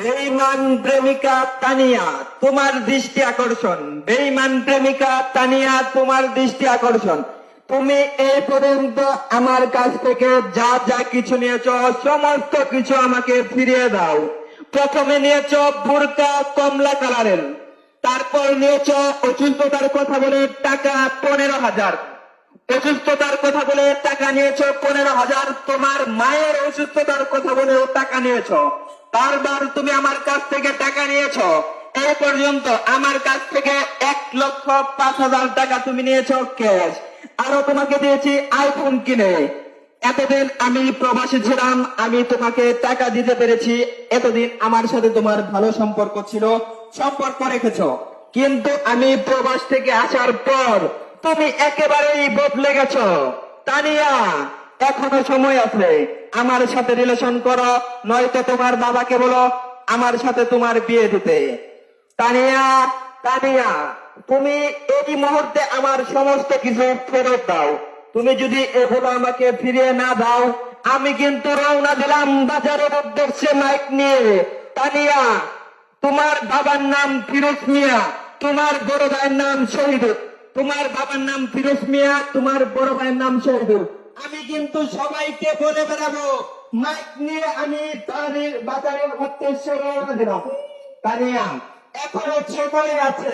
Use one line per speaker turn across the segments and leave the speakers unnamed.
বেইমান প্রেমিকা তানিয়া, তোমার দৃষ্টি আকর্ষণ। বেইমান প্রেমিকা তানিয়া, তোমার দৃষ্টি আকর্ষণ। তুমি এই পর্যন্ত আমার কাছ থেকে যা যা কিছু নিয়েছ, সমস্ত কিছু আমাকে ফিরিয়ে দাও। প্রথমে নিয়েছ বুরকা কমলা কালারের। তারপর নিয়েছ অসুস্থতার কথা বলে টাকা পনেরো হাজার। অসুস্থতার কথা বলে টাকা নিয়েছো পনেরো হাজার। তোমার মায়ের অসুস্থতার কথা বলেও টাকা নিয়েছো। বারবার তুমি আমার কাছ থেকে টাকা নিয়েছো এই পর্যন্ত আমার কাছ থেকে এক লক্ষ পাঁচ হাজার টাকা তুমি নিয়েছো ক্যাশ। আরও তোমাকে দিয়েছি আইফোন কিনে। এতদিন আমি প্রবাসী ছিলাম, আমি তোমাকে টাকা দিতে পেরেছি। এতদিন আমার সাথে তোমার ভালো সম্পর্ক ছিল, সম্পর্ক রেখেছো। কিন্তু আমি প্রবাস থেকে আসার পর তুমি একেবারেই বদলে গেছো। তানিয়া এখনও সময় আছে। আমার সাথে রিলেশন করো, নয়তো তোমার বাবাকে বলো, আমার সাথে তোমার বিয়ে দিতে। তানিয়া তানিয়া, তুমি এই মুহূর্তে আমার সমস্ত কিছু ফেরত দাও। তুমি যদি এগুলো আমাকে ফিরিয়ে না দাও, আমি কিন্তু রওনা দিলাম বাজারের উদ্দেশ্যে মাইক নিয়ে। তানিয়া, তোমার বাবার নাম ফিরোজ মিয়া, তোমার বড় ভাইয়ের নাম শহীদুল। তোমার বাবার নাম ফিরোজ মিয়া, তোমার বড় ভাইয়ের নাম শহীদুল। আমি কিন্তু সবাইকে বলে বেড়াবো, মাইক নিয়ে আমি বাড়ির বাজারের উদ্দেশ্যে রওনা দিলাম। তানিয়া এখনও সময় আছে।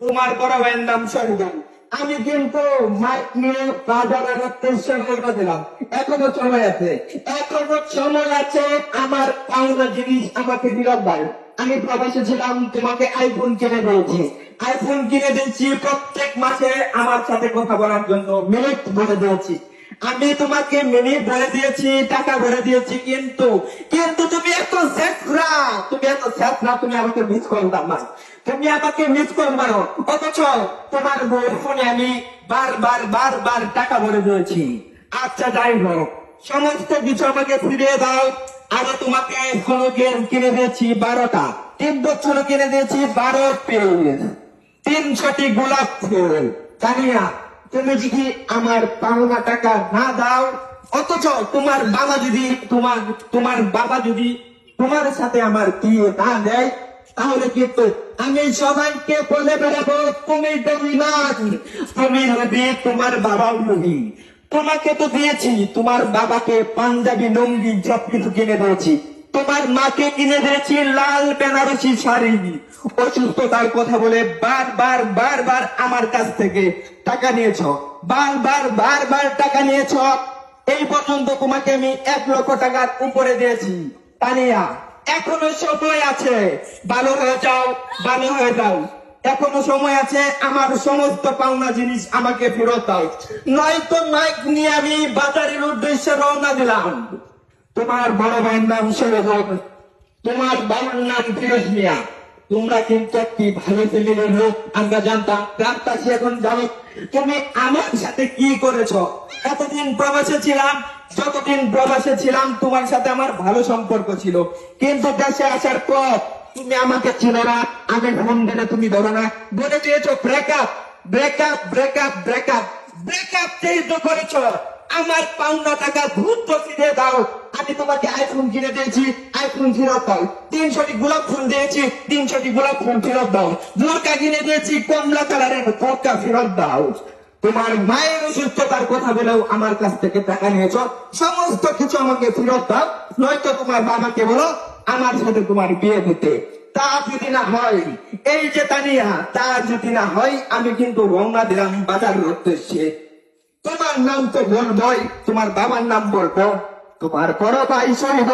তোমার বড় ভাইয়ের নাম শহীদুল আমি কিন্তু মাইক নিয়ে বাজারের উদ্দেশ্যে রওনা দিলাম। এখনও সময় আছে। এখনও সময় আছে আমার পাওনা জিনিস আমাকে দিলাম ভাই। আমি প্রবাসে ছিলাম, তোমাকে আইফোন কিনে দিয়েছি। আইফোন কিনে দিয়েছি প্রত্যেক মাসে আমার সাথে কথা বলার জন্য মিনিট ভরে দিয়েছি। আমি তোমাকে মিনিট ভরে দিয়েছি, টাকা ভরে দিয়েছি, কিন্তু কিন্তু তুমি এত শেখরা তুমি এত শেখরা তুমি আমাকে মিস করতাম না তুমি আমাকে মিস করবে অথচ তোমার বউয়ের ফোনে আমি বারবার বারবার টাকা ভরে দিয়েছি। আচ্ছা যাই হোক, সমস্ত কিছু আমাকে ফিরিয়ে দাও। আমি তোমাকে এখনও কিনে দিয়েছি বারোটা। তিন বছর কিনে দিয়েছি বারো পিস তিনশোটি গোলাপ ফুল। তানিয়া তুমি যদি আমার পাওনা টাকা না দাও, অথচ তোমার বাবা যদি তোমার তোমার বাবা যদি তোমার সাথে আমার বিয়ে না দেয়, তাহলে কিন্তু আমি সবাইকে বলে বেড়াবো, তুমি দেবী তুমি নদী তোমার বাবাও নদী তোমাকে তো দিয়েছি, তোমার বাবাকে পাঞ্জাবি, লুঙ্গি সব কিছু কিনে দিয়েছি। তোমার মাকে কিনে দিয়েছি লাল বেনারসি শাড়ি। অসুস্থতার কথা বলে বারবার বারবার আমার কাছ থেকে টাকা নিয়েছ। বারবার বারবার টাকা নিয়েছ। এই পর্যন্ত তোমাকে আমি এক লক্ষ টাকার উপরে দিয়েছি। তানিয়া, এখনও সময় আছে। ভালো হয়ে যাও, ভালো হয়ে যাও। এখনও সময় আছে, আমার সমস্ত পাওনা জিনিস আমাকে ফেরত দাও। নয়তো নাইক নিয়ে আমি বাজারের উদ্দেশ্যে রওনা দিলাম। তোমার বড় ভাইয়ের নাম সৈয়দ তোমার বাবার নাম ফিরোজ মিয়া তোমরা কিন্তু একটি ভালো ফ্যামিলির লোক আমরা জানতাম রাস্তাসি এখন জানো তুমি আমার সাথে কি করেছ এতদিন প্রবাসে ছিলাম যতদিন প্রবাসে ছিলাম তোমার সাথে আমার ভালো সম্পর্ক ছিল কিন্তু দেশে আসার পর তুমি আমাকে ছিল না আমি ফোন দিলে তুমি ধরো না বলে দিয়েছ breakup breakup breakup breakup breakup যেহেতু করেছ আমার পাওনা টাকা দ্রুত ফিরে দাও আমি তোমাকে আইফোন কিনে দিয়েছি আইফোন ফেরত দাও। তিনশোটি গোলাপ ফুল দিয়েছি, তিনশোটি গোলাপ ফুল ফেরত দাও। বোরকা কিনে দিয়েছি, কমলা কালারের বোরকা ফেরত দাও। তোমার মায়ের অসুস্থতার কথা বলেও আমার কাছ থেকে টাকা নিয়েছ। সমস্ত কিছু আমাকে ফেরত দাও। নয়তো তোমার বাবাকে বলো, আমার সাথে তোমার বিয়ে দিতে তা যদি না হয়, এই যে তানিয়া, তা যদি না হয়, আমি কিন্তু রওনা দিলাম বাজার উদ্দেশ্যে। তোমার নাম তো বলবই, তোমার বাবার নাম বলব। তোমার বড় ভাই শহীদ